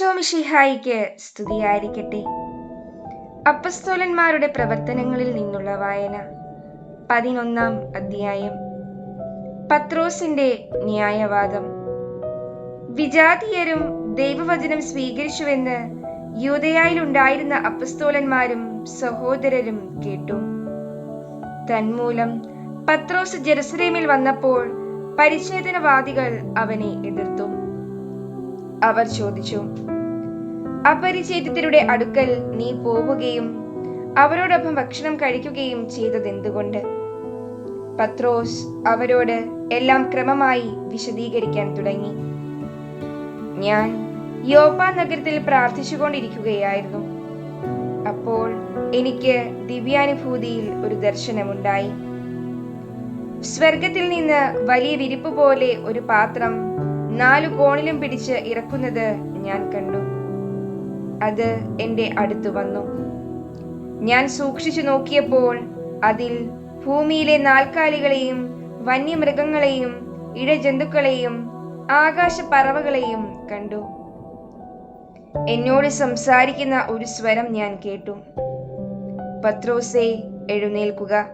ഈശോമിഷിഹായിക്ക് സ്തുതിയായിരിക്കട്ടെ. അപ്പസ്തോലന്മാരുടെ പ്രവർത്തനങ്ങളിൽ നിന്നുള്ള വായന പതിനൊന്നാം അധ്യായം. പത്രോസിന്റെ ന്യായവാദം. വിജാതീയരും ദൈവവചനം സ്വീകരിച്ചുവെന്ന് യൂതയായിലുണ്ടായിരുന്ന അപ്പസ്തോലന്മാരും സഹോദരരും കേട്ടു. തന്മൂലം പത്രോസ് ജെറുസലേമിൽ വന്നപ്പോൾ പരിച്ഛേദനവാദികൾ അവനെ എതിർത്തു. അവർ ചോദിച്ചു അപരിചിതരുടെ അടുക്കൽ നീ പോവുകയും അവരോടൊപ്പം ഭക്ഷണം കഴിക്കുകയും ചെയ്തതെന്തുകൊണ്ട്? പത്രോസ് അവരോട് എല്ലാം ക്രമമായി വിശദീകരിക്കാൻ തുടങ്ങി. ഞാൻ യോപ്പ നഗരത്തിൽ പ്രാർത്ഥിച്ചുകൊണ്ടിരിക്കുകയായിരുന്നു. അപ്പോൾ എനിക്ക് ദിവ്യാനുഭൂതിയിൽ ഒരു ദർശനമുണ്ടായി. സ്വർഗത്തിൽ നിന്ന് വലിയ വിരിപ്പ് പോലെ ഒരു പാത്രം നാലു കോണിലും പിടിച്ച് ഇറക്കുന്നത് ഞാൻ കണ്ടു. അത് എന്റെ അടുത്ത് വന്നു. ഞാൻ സൂക്ഷിച്ചു നോക്കിയപ്പോൾ അതിൽ ഭൂമിയിലെ നാൽക്കാലികളെയും വന്യമൃഗങ്ങളെയും ഇഴജന്തുക്കളെയും ആകാശ പറവകളെയും കണ്ടു. എന്നോട് സംസാരിക്കുന്ന ഒരു സ്വരം ഞാൻ കേട്ടു. പത്രോസേ എഴുന്നേൽക്കുക.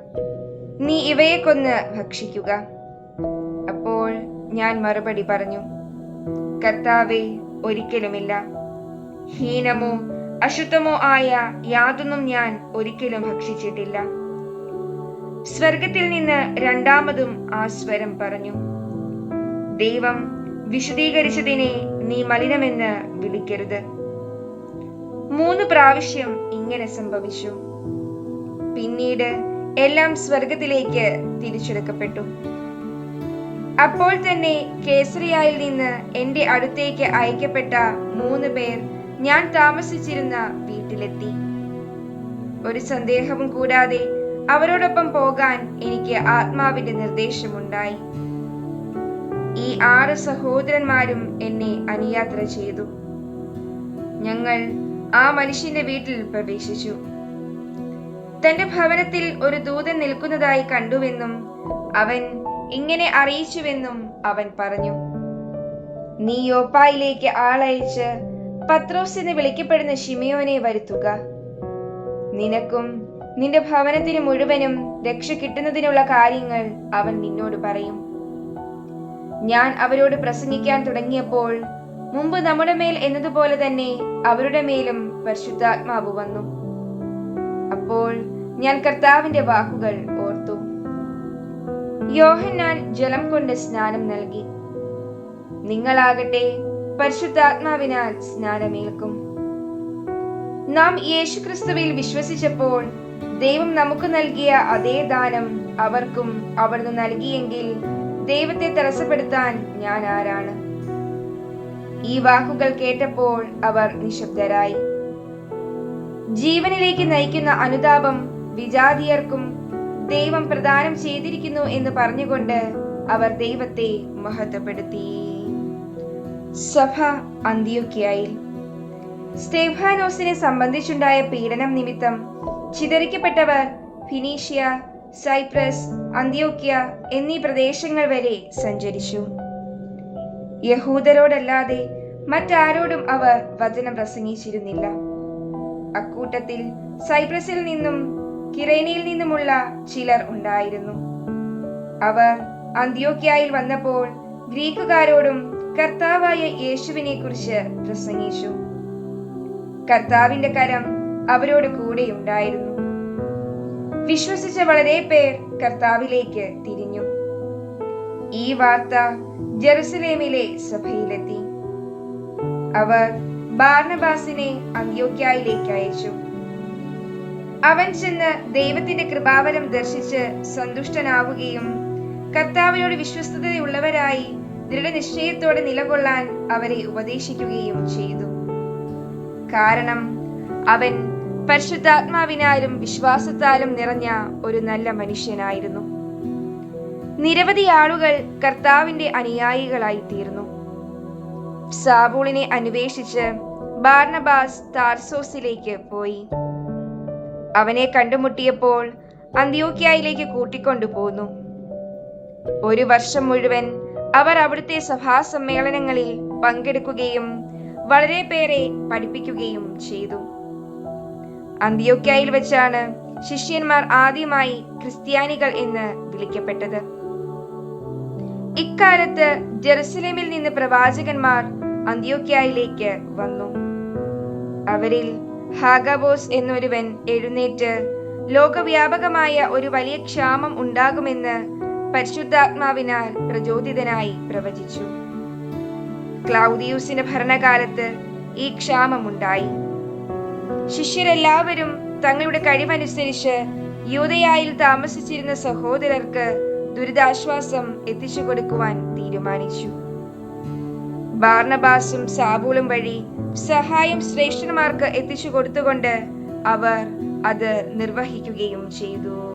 നീ ഇവയെ കൊന്ന് ഭക്ഷിക്കുക. അപ്പോൾ ഞാൻ മറുപടി പറഞ്ഞു. കർത്താവെ ഒരിക്കലുമില്ല. ഹീനമോ അശുദ്ധമോ ആയ യാതൊന്നും ഞാൻ ഒരിക്കലും ഭക്ഷിച്ചിട്ടില്ല. സ്വർഗത്തിൽ നിന്ന് രണ്ടാമതും ആ സ്വരം പറഞ്ഞു. ദൈവം വിശദീകരിച്ചതിനെ നീ മലിനമെന്ന് വിളിക്കരുത്. മൂന്ന് പ്രാവശ്യം ഇങ്ങനെ സംഭവിച്ചു. പിന്നീട് എല്ലാം സ്വർഗത്തിലേക്ക് തിരിച്ചെടുക്കപ്പെട്ടു. അപ്പോൾ തന്നെ കേസറിയായിൽ നിന്ന് എന്റെ അടുത്തേക്ക് അയക്കപ്പെട്ട മൂന്ന് പേർ ഞാൻ താമസിച്ചിരുന്ന വീട്ടിലെത്തി. ഒരു സന്ദേഹവും കൂടാതെ അവരോടൊപ്പം പോകാൻ എനിക്ക് ആത്മാവിന്റെ നിർദ്ദേശമുണ്ടായി. ഈ ആറ് സഹോദരന്മാരും എന്നെ അനുയാത്ര ചെയ്തു. ഞങ്ങൾ ആ മനുഷ്യന്റെ വീട്ടിൽ പ്രവേശിച്ചു. തന്റെ ഭവനത്തിൽ ഒരു ദൂതൻ നിൽക്കുന്നതായി കണ്ടുവെന്നും അവൻ ഇങ്ങനെ അറിയിച്ചുവെന്നും അവൻ പറഞ്ഞു. നീ യോപ്പായിലേക്ക് ആളയച്ച് പത്രോസ് എന്ന് വിളിക്കപ്പെടുന്ന ഷിമിയോനെ വരുത്തുക. നിനക്കും നിന്റെ ഭവനത്തിന് മുഴുവനും രക്ഷ കിട്ടുന്നതിനുള്ള കാര്യങ്ങൾ അവൻ നിന്നോട് പറയും. ഞാൻ അവരോട് പ്രസംഗിക്കാൻ തുടങ്ങിയപ്പോൾ മുമ്പ് നമ്മുടെ മേൽ എന്നതുപോലെ തന്നെ അവരുടെ മേലും പരിശുദ്ധാത്മാവ് വന്നു. അപ്പോൾ ഞാൻ കർത്താവിന്റെ വാക്കുകൾ യോഹന്നാൻ ജലം കൊണ്ട് സ്നാനം നൽകി. നിങ്ങളാകട്ടെ പരിശുദ്ധാത്മാവിനാൽ സ്നാനമേൽക്കും. നാം യേശുക്രിസ്തുവിൽ വിശ്വസിച്ചപ്പോൾ ദൈവം നമുക്ക് നൽകിയ അതേ ദാനം അവർക്കും അവിടുന്ന് നൽകിയെങ്കിൽ ദൈവത്തെ തടസ്സപ്പെടുത്താൻ ഞാൻ ആരാണ്? ഈ വാക്കുകൾ കേട്ടപ്പോൾ അവർ നിശബ്ദരായി. ജീവനിലേക്ക് നയിക്കുന്ന അനുതാപം വിജാതിയർക്കും ദൈവം പ്രദാനം ചെയ്തിരിക്കുന്നു എന്ന് പറഞ്ഞുകൊണ്ട് അവർ ദൈവത്തെ മഹത്വപ്പെടുത്തി. സഭ അന്ത്യൊക്കെയായി സ്റ്റേഫാനോസിനെ സംബന്ധിച്ചുണ്ടായ പീഡനം നിമിത്തം ചിതറിക്കപ്പെട്ടവർ ഫിനീഷ്യ സൈപ്രസ് അന്ത്യോക്യ എന്നീ പ്രദേശങ്ങൾ വരെ സഞ്ചരിച്ചു. യഹൂദരോടല്ലാതെ മറ്റാരോടും അവർ വചനം പ്രസംഗിച്ചിരുന്നില്ല. അക്കൂട്ടത്തിൽ സൈപ്രസിൽ നിന്നും കിറേനയിൽ നിന്നുമുള്ള ചിലർ ഉണ്ടായിരുന്നു. അവർ അന്ത്യോക്യായിൽ വന്നപ്പോൾ ഗ്രീക്കുകാരോടും കർത്താവായ യേശുവിനെ കുറിച്ച് പ്രസംഗിച്ചു. കർത്താവിന്റെ കരം അവരോട് കൂടെ ഉണ്ടായിരുന്നു. വിശ്വസിച്ച വളരെ പേർ കർത്താവിലേക്ക് തിരിഞ്ഞു. ഈ വാർത്ത ജെറുസലേമിലെ സഭയിലെത്തി. അവർ ബാർണബാസിനെ അന്ത്യോക്യായിലേക്ക് അയച്ചു. അവൻ ചെന്ന് ദൈവത്തിന്റെ കൃപാവരം ദർശിച്ച് സന്തുഷ്ടനാവുകയും കർത്താവിനോട് വിശ്വസ്തതയുള്ളവരായി ദൃഢനിശ്ചയത്തോടെ നിലകൊള്ളാൻ അവരെ ഉപദേശിക്കുകയും ചെയ്തു. കാരണം അവൻ പരിശുദ്ധാത്മാവിനാലും വിശ്വാസത്താലും നിറഞ്ഞ ഒരു നല്ല മനുഷ്യനായിരുന്നു. നിരവധി ആളുകൾ കർത്താവിന്റെ അനുയായികളായി തീർന്നു. സാബൂളിനെ അന്വേഷിച്ച് ബാർണബാസ് താർസോസിലേക്ക് പോയി. അവനെ കണ്ടുമുട്ടിയപ്പോൾ അന്ത്യോക്യായിലേക്ക് കൂട്ടിക്കൊണ്ടുപോന്നു. ഒരു വർഷം മുഴുവൻ അവർ അവിടുത്തെ സഭാ സമ്മേളനങ്ങളിൽ പങ്കെടുക്കുകയും വളരെ പേരെ പഠിപ്പിക്കുകയും ചെയ്തു. അന്ത്യോക്യായിൽ വെച്ചാണ് ശിഷ്യന്മാർ ആദ്യമായി ക്രിസ്ത്യാനികൾ എന്ന് വിളിക്കപ്പെട്ടത്. ഇക്കാലത്ത് ജെറുസലേമിൽ നിന്ന് പ്രവാചകന്മാർ അന്ത്യോക്യായിലേക്ക് വന്നു. അവരിൽ ഹാഗബോസ് എന്നൊരുവൻ എഴുന്നേറ്റ് ലോകവ്യാപകമായ ഒരു വലിയ ക്ഷാമം ഉണ്ടാകുമെന്ന് പരിശുദ്ധാത്മാവിനാൽ പ്രചോദിതനായി പ്രവചിച്ചു. ക്ലൗദിയൂസിന്റെ ഭരണകാലത്ത് ഈ ക്ഷാമമുണ്ടായി. ശിഷ്യരെല്ലാവരും തങ്ങളുടെ കഴിവനുസരിച്ച് യൂതയായിൽ താമസിച്ചിരുന്ന സഹോദരർക്ക് ദുരിതാശ്വാസം എത്തിച്ചു കൊടുക്കുവാൻ തീരുമാനിച്ചു. ബാർണബാസും സാബൂളും വഴി സഹായം ശ്രേഷ്ഠന്മാർക്ക് എത്തിച്ചു കൊടുത്തുകൊണ്ട് അവർ അത് നിർവഹിക്കുകയും ചെയ്തു.